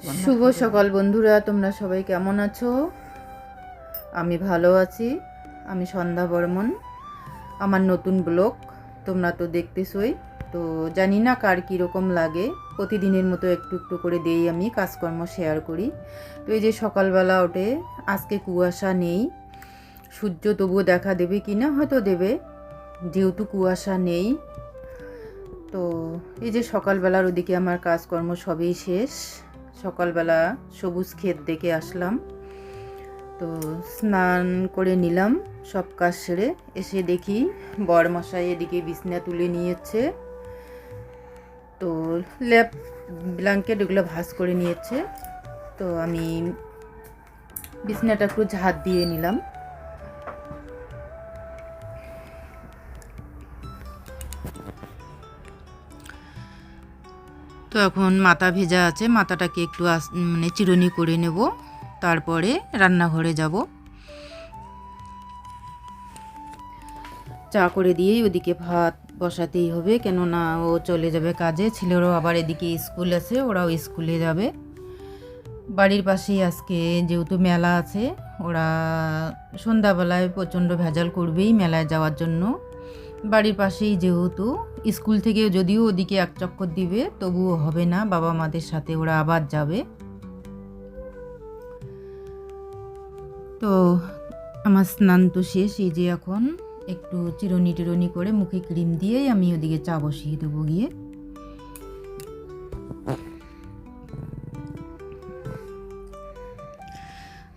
শুভ সকাল বন্ধুরা তোমরা সবাই কেমন আছো? আমি ভালো আছি। আমি সন্ধ্যা বর্মন আমার নতুন ব্লগ তোমরা তো দেখতেছই। তো জানি না কার কীরকম লাগে প্রতিদিনের মতো একটু একটু করে দেই আমি কাজকর্ম শেয়ার করি। তো এই যে সকালবেলা ওঠে আজকে কুয়াশা নেই। সূর্য তবুও দেখা দেবে কি না হয়তো দেবে যেহেতু কুয়াশা নেই। তো এই যে সকালবেলার ওদিকে আমার কাজকর্ম সবই শেষ। সকালবেলা সবুজ ক্ষেত দেখে আসলাম। তো স্নান করে নিলাম, সব কাজ সেরে এসে দেখি বরমশাই এদিকে বিছনা তুলে নিয়েছে। তো ল্যাপ ব্ল্যাঙ্কেট এগুলো ভাস করে নিয়েছে। তো আমি বিছনাটা একটু ঝাঁত দিয়ে নিলাম। এখন মাথা ভেজা আছে, মাথাটাকে একটু মানে চিরুনি করে নেব, তারপরে রান্নাঘরে যাব। চা করে দিয়েই ওদিকে ভাত বসাতেই হবে, কেননা ও চলে যাবে কাজে, ছেলেরও আবার এদিকে স্কুল আছে, ওরাও স্কুলে যাবে। বাড়ির পাশেই আজকে যেহেতু মেলা আছে, ওরা সন্ধ্যাবেলায় প্রচণ্ড ভেজাল করবেই মেলায় যাওয়ার জন্য। বাড়ির পাশেই যেহেতু স্কুল থেকে যদিও ওদিকে এক চক্কর দিবে, তবুও হবে না, বাবা মাদের সাথে ওরা আবার যাবে। তো আমার স্নান তো শেষ, এই যে এখন একটু চিরনি টিরনি করে মুখে ক্রিম দিয়েই আমি ওদিকে চা বসিয়ে দেবো গিয়ে।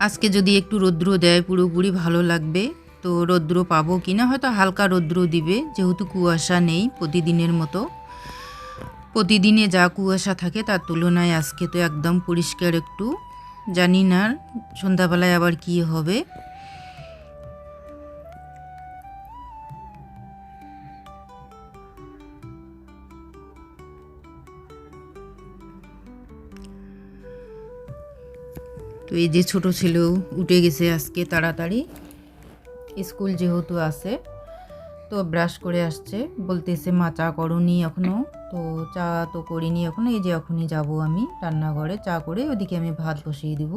আজকে যদি একটু রৌদ্র দেয়, পুরোপুরি ভালো লাগবে। তো রৌদ্র পাবো কি না, হয়তো হালকা রৌদ্র দিবে, যেহেতু কুয়াশা নেই প্রতিদিনের মতো। প্রতিদিনে যা কুয়াশা থাকে তার তুলনায় আজকে তো একদম পরিষ্কার একটু। জানি না সন্ধ্যাবেলায় আবার কি হবে। তো এই যে ছোট ছেলেও উঠে গেছে আজকে তাড়াতাড়ি। স্কুল যেহেতু আছে, তো ব্রাশ করে আসছে। বলতেছে, মা, চা করনি এখনও তো চা তো করিনি এখনও এই যে এখনই যাব আমি রান্নাঘরে। চা করে ওদিকে আমি ভাত বসিয়ে দিব।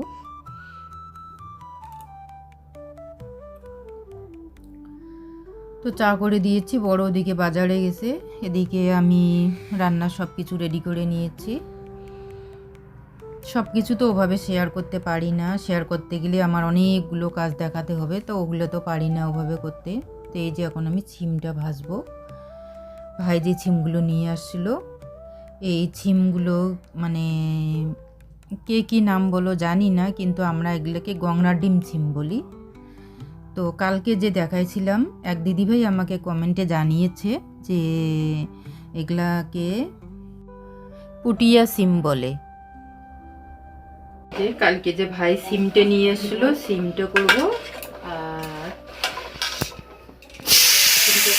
তো চা করে দিয়েছি, বড় ওদিকে বাজারে গেছে। এদিকে আমি রান্না সব কিছু রেডি করে নিয়েছি। সব কিছু তো ওভাবে শেয়ার করতে পারি না। শেয়ার করতে গেলে আমার অনেকগুলো কাজ দেখাতে হবে, তো ওগুলো তো পারি না ওভাবে করতে। তো এই যে এখন আমি ছিমটা ভাজবো। ভাই যে ছিমগুলো নিয়ে আসছিল, এই ছিমগুলো মানে কে কী নাম বলো জানি না, কিন্তু আমরা এগুলোকে গংরা ডিম ছিম বলি। তো কালকে যে দেখাইছিলাম, এক দিদিভাই আমাকে কমেন্টে জানিয়েছে যে এগুলাকে পুটিয়া সিম বলে। যে কালকে যে ভাই সিমটা নিয়ে এসেছিল, সিমটা করব। আর সিমটা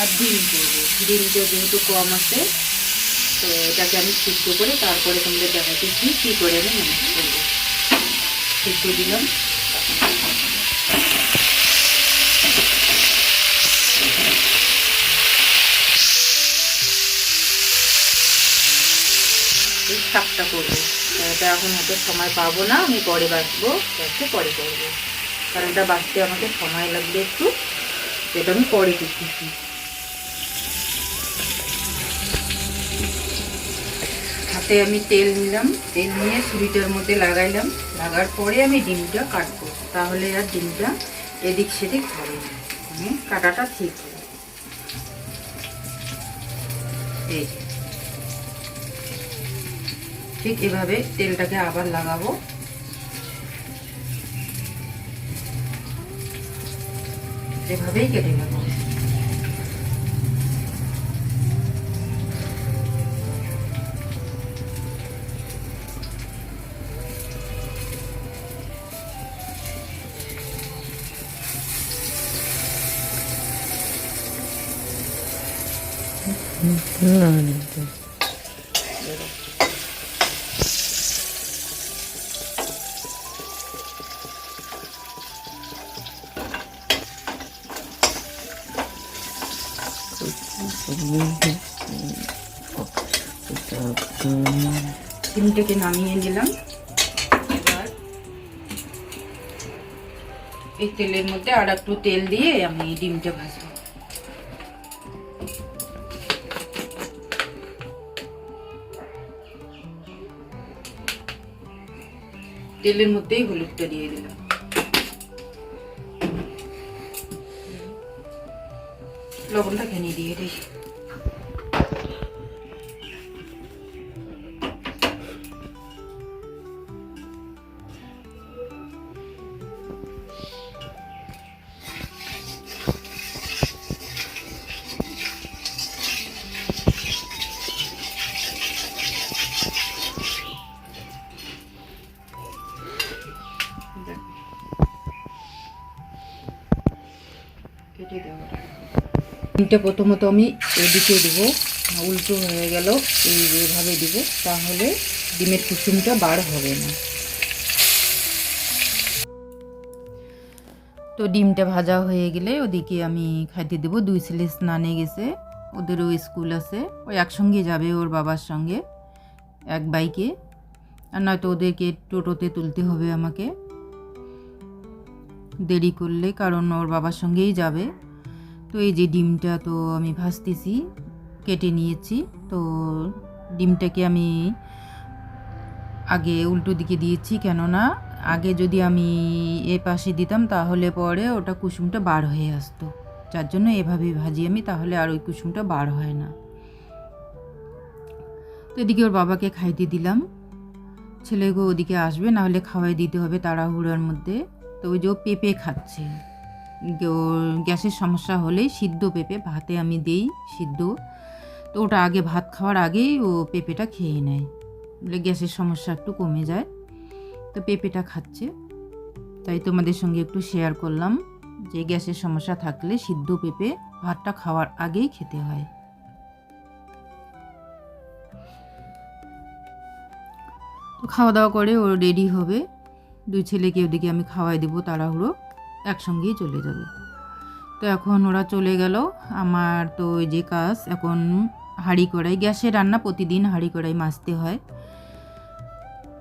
আর ডিম করব। ডিমটা যেহেতু কম আছে, তো এটাকে আমি সিদ্ধ করে তারপরে তোমাদের দেখাতেছি কী করে আমি মানুষ করব। সিদ্ধ দিলাম। শাকটা করব। এটা এখন হয়তো সময় পাবো না, আমি পরে বাঁচবো। একটু পরে করব। কারণ এটা বাঁচতে আমাকে সময় লাগবে একটু, যেটা আমি পরে করতেছি। হাতে আমি তেল নিলাম। তেল নিয়ে ছুরিটার মধ্যে লাগাইলাম। লাগার পরে আমি ডিমটা কাটবো। তাহলে আর ডিমটা এদিক সেদিক হবে না। মানে কাটাটা ঠিক এই। ঠিক এভাবে তেলটাকে আবার লাগাবো এভাবেই কেটে নেব Mm-hmm. ডিমটাকে নামিয়ে নিলাম। এবার এই তেলের মধ্যে আর একটু তেল দিয়ে আমি ডিমটা ভাজবো। তেলের মধ্যেই হলুদটা দিয়ে দিলাম। লবণটা খেয়ে দিয়ে দিই। ডিমটা প্রথমত আমি এদিকে দেবো। উল্টো হয়ে গেল, এই এভাবে দিব, তাহলে ডিমের কুসুমটা বার হবে না। তো ডিমটা ভাজা হয়ে গেলে ওদিকে আমি খাইতে দেবো, দুই ছেলে স্নানে গেছে, ওদেরও স্কুল আছে। ওই একসঙ্গে যাবে ওর বাবার সঙ্গে, এক বাইকে। আর নয়তো ওদেরকে টোটোতে তুলতে হবে আমাকে। দেরি করলে, কারণ ওর বাবার সঙ্গেই যাবে। তো এই যে ডিমটা তো আমি ভাজতেছি, কেটে নিয়েছি, তো ডিমটাকে আমি আগে উল্টো দিকে দিয়েছি, কেননা আগে যদি আমি এ পাশে দিতাম তাহলে পরে ওটা কুসুমটা বার হয়ে আসতো। যার জন্য এভাবে ভাজি আমি, তাহলে আর ওই কুসুমটা বার হয় না। তো এদিকে ওর বাবাকে খাইতে দিলাম। ছেলেকে ওদিকে আসবে, নাহলে খাওয়াই দিতে হবে তাড়াহুড়োর মধ্যে। তো ওই যে ও পেঁপে খাচ্ছে। গ্যাসের সমস্যা হলে সিদ্ধ পেঁপে ভাতে আমি দেই, সিদ্ধ। তো ওটা আগে ভাত খাওয়ার আগেই ও পেঁপেটা খেয়ে নেয়। বলে গ্যাসের সমস্যা একটু কমে যায়। তো পেঁপেটা খাচ্ছে। তাই তোমাদের সঙ্গে একটু শেয়ার করলাম যে গ্যাসের সমস্যা থাকলে সিদ্ধ পেঁপে ভাতটা খাওয়ার আগেই খেতে হয়। তো খাওয়া দাওয়া করে ও রেডি হবে। দুই ছেলেকে ওদিকে আমি খাওয়াই দেবো তাড়াহুড়ো। একসঙ্গেই চলে যাবে। তো এখন ওরা চলে গেল। আমার তো যে কাজ, এখন হাঁড়ি কড়াই, গ্যাসে রান্না প্রতিদিন হাঁড়ি কড়াই মাজতে হয়।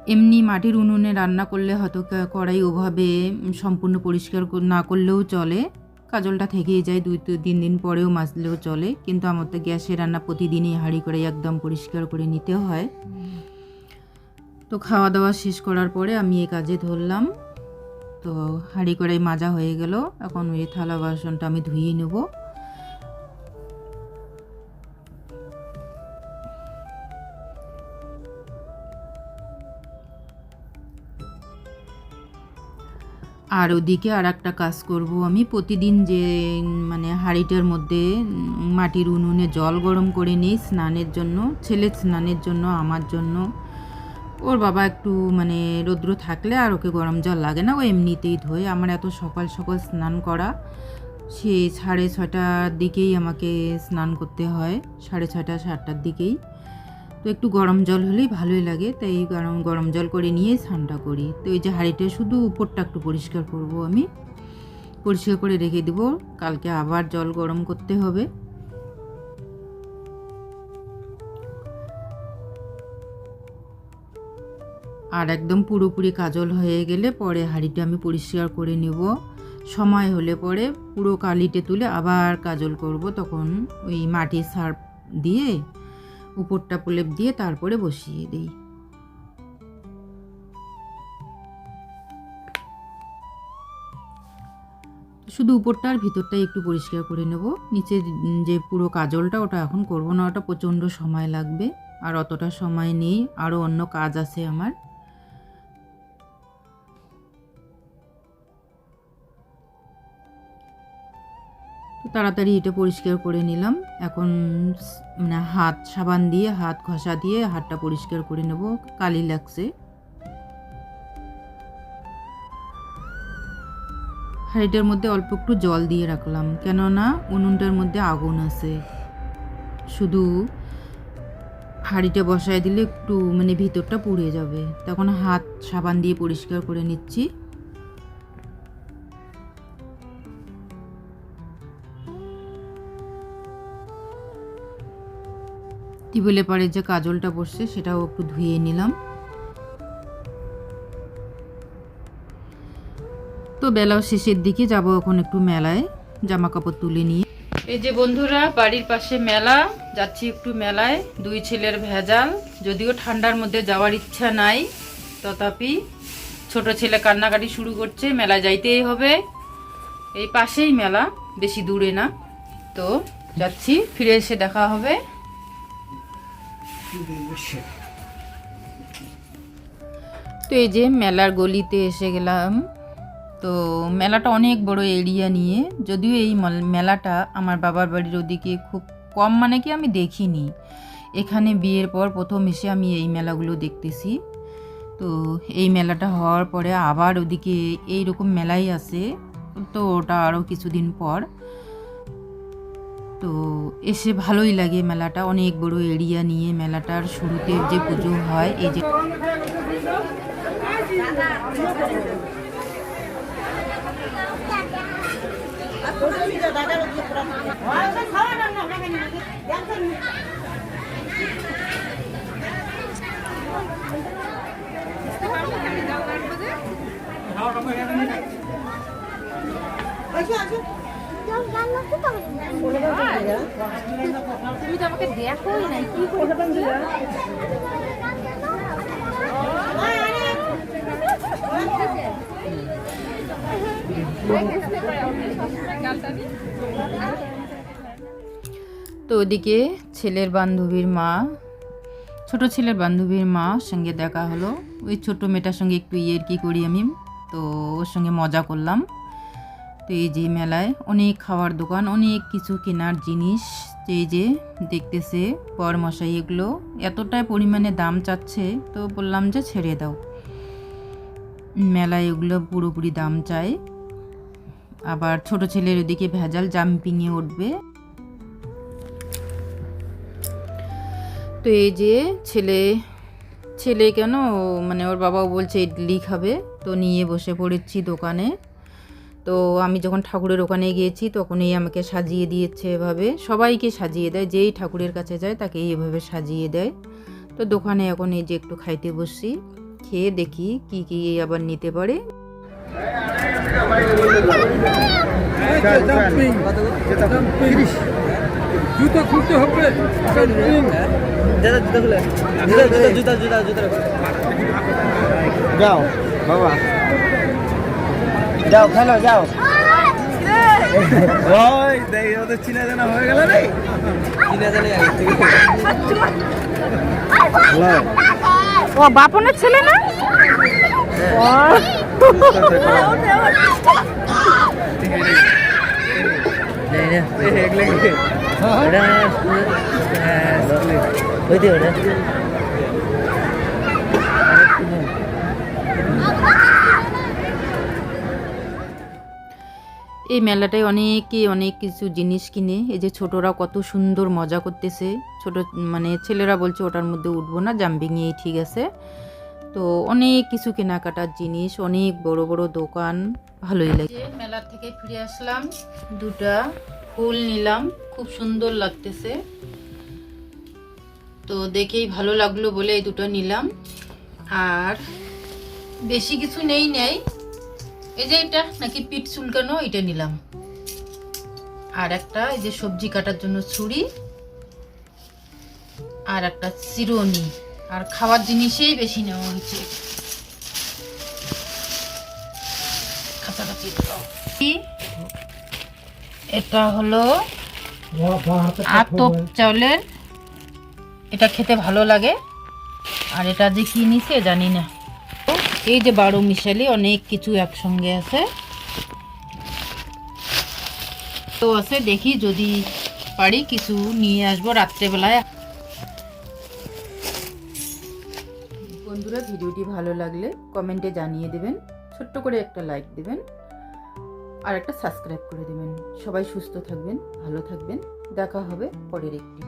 এমনি মাটির উনুনে রান্না করলে হয়তো কড়াই ওভাবে সম্পূর্ণ পরিষ্কার কর- না করলেও চলে। কাজলটা থেকেই যায়, দুই তিন দিন পরেও মাজলেও চলে। কিন্তু আমার তো গ্যাসে রান্না প্রতিদিনই হাঁড়ি কড়াই একদম পরিষ্কার করে নিতে হয়। তো খাওয়া দাওয়া শেষ করার পরে আমি এই কাজে ধরলাম। তো হাঁড়ি কড়াই মাজা হয়ে গেল। এখন ওই থালা বাসনটা আমি ধুয়ে নেব। আর ওদিকে আর একটা কাজ করব আমি। প্রতিদিন যে মানে হাঁড়িটার মধ্যে মাটির উনুনে জল গরম করে নিই স্নানের জন্য ছেলে স্নানের জন্য, আমার জন্য। ওর বাবা একটু মানে রৌদ্র থাকলে আর ওকে গরম জল লাগে না, ও এমনিতেই ধোয়। আমার এত সকাল সকাল স্নান করা, সে সাড়ে ছটার দিকেই আমাকে স্নান করতে হয়, সাড়ে ছটা সাতটার দিকেই। তো একটু গরম জল হলেই ভালোই লাগে, তাই গরম গরম জল করে নিয়ে স্নানটা করি। তো এই যে হাঁড়িটা শুধু উপরটা একটু পরিষ্কার করব আমি, পরিষ্কার করে রেখে দেবো, কালকে আবার জল গরম করতে হবে। আর একদম পুরোপুরি কাজল হয়ে গেলে পরে হাঁড়িটা আমি পরিষ্কার করে নেব। সময় হলে পরে পুরো কালিটে তুলে আবার কাজল করব তখন ওই মাটির সার্ফ দিয়ে, উপরটা প্রলেপ দিয়ে তারপরে বসিয়ে দিই। শুধু উপরটা আর ভিতরটা একটু পরিষ্কার করে নেব। নিচে যে পুরো কাজলটা ওটা এখন করব না, ওটা প্রচণ্ড সময় লাগবে। আর অতটা সময় নেই আরও অন্য কাজ আছে আমার। তাড়াতাড়ি এটা পরিষ্কার করে নিলাম। এখন মানে হাত সাবান দিয়ে, হাত ঘষা দিয়ে হাতটা পরিষ্কার করে নেব কালি লাগছে হাঁড়িটার মধ্যে অল্প একটু জল দিয়ে রাখলাম, কেননা উনুনটার মধ্যে আগুন আছে। শুধু হাঁড়িটা বসায় দিলে একটু মানে ভিতরটা পুড়ে যাবে। তখন হাত সাবান দিয়ে পরিষ্কার করে নিচ্ছি। টিউবওয়েলে পাড়ে যে কাজলটা বসছে, সেটাও একটু ধুয়ে নিলাম। তো বেলা শেষের দিকে যাব এখন একটু মেলায় জামা কাপড় তুলে নিয়ে। এই যে বন্ধুরা, বাড়ির পাশে মেলা, যাচ্ছি একটু মেলায়। দুই ছেলের ভেজাল, যদিও ঠান্ডার মধ্যে যাওয়ার ইচ্ছা নাই, তথাপি ছোট ছেলে কান্নাকাটি শুরু করছে মেলা যাইতেই হবে। এই পাশেই মেলা, বেশি দূরে না। তো যাচ্ছি, ফিরে এসে দেখা হবে। তো এই যে মেলার গলিতে এসে গেলাম। তো মেলাটা অনেক বড় এরিয়া নিয়ে, যদিও এই মল- মেলাটা আমার বাবার বাড়ির ওদিকে খুব কম মানে কি আমি দেখিনি। এখানে বিয়ের পর প্রথম এসে আমি এই মেলাগুলো দেখতেছি। তো এই মেলাটা হওয়ার পরে আবার ওদিকে এই রকম মেলাই আছে। তো ওটা আরও কিছুদিন পর। তো এসে ভালোই লাগে মেলাটা। অনেক বড় এরিয়া নিয়ে মেলাটার শুরুতে যে পুজো হয়, এই যে তুমি তো আমাকে দেখোই নাই কি তো ওদিকে ছেলের বান্ধবীর মা, ছোট ছেলের বান্ধবীর মা সঙ্গে দেখা হলো। ওই ছোট মেয়েটার সঙ্গে একটু ইয়ের কি করি আমি, তো ওর সঙ্গে মজা করলাম। তো এই যে মেলায় অনেক খাওয়ার দোকান, অনেক কিছু কেনার জিনিস তো এই যে দেখতেছে মশাই এগুলো এতটাই পরিমাণে দাম চাচ্ছে তো বললাম যে ছেড়ে দাও। মেলায় এগুলো পুরোপুরি দাম চায় আবার ছোট ছেলের ওদিকে ভেজাল জাম্পিংয়ে উঠবে। তো এই যে ছেলে ছেলে কেন? মানে ওর বাবাও বলছে, ইডলি খাবে। তো নিয়ে বসে পড়েছি দোকানে। তো আমি যখন ঠাকুরের ওখানে গিয়েছি, তখনই আমাকে সাজিয়ে দিয়েছে এভাবে। সবাইকে সাজিয়ে দেয়, যেই ঠাকুরের কাছে যায় তাকে এভাবে সাজিয়ে দেয়। তো দোকানে এখন এই যে একটু খাইতে বসছি, খেয়ে দেখি কি কি আবার নিতে পারে। জুতো খুলতে হবে যাও বাবা। যাও খেলো যাও ওই ওদের চিনা জানা হয়ে গেল রে চিনা জানা ও বাপনের ছেলে না এই মেলাটায় অনেকে অনেক কিছু জিনিস কিনে। এই যে ছোটরা কত সুন্দর মজা করতেছে। ছোট মানে ছেলেরা বলছে ওটার মধ্যে উঠবো না জাম্পিংয়েই ঠিক আছে। তো অনেক কিছু কেনাকাটার জিনিস অনেক বড় বড় দোকান ভালোই লাগে। মেলা থেকে ফিরে আসলাম দুটা ফুল নিলাম খুব সুন্দর লাগতেছে। তো দেখেই ভালো লাগল বলে এই দুটো নিলাম। আর বেশি কিছু নেই নেই এই যে এটা নাকি পিঠ চুলকানো, এটা নিলাম। আর একটা, এই যে সবজি কাটার জন্য ছুরি। আর একটা চিরুনি। আর খাওয়ার জিনিসেই বেশি নেওয়া হয়েছে। এটা হলো আতপ চাউলের। এটা খেতে ভালো লাগে। আর এটা যে কি নিছে জানি না। এই যে বারো মিশালি অনেক কিছু একসঙ্গে আছে। তো আছে, দেখি যদি পারি কিছু নিয়ে আসব রাত্রেবেলায়। বন্ধুরা, ভিডিওটি ভালো লাগলে কমেন্টে জানিয়ে দেবেন, ছোট্ট করে একটা লাইক দেবেন, আর একটা সাবস্ক্রাইব করে দেবেন। সবাই সুস্থ থাকবেন, ভালো থাকবেন। দেখা হবে পরের একটি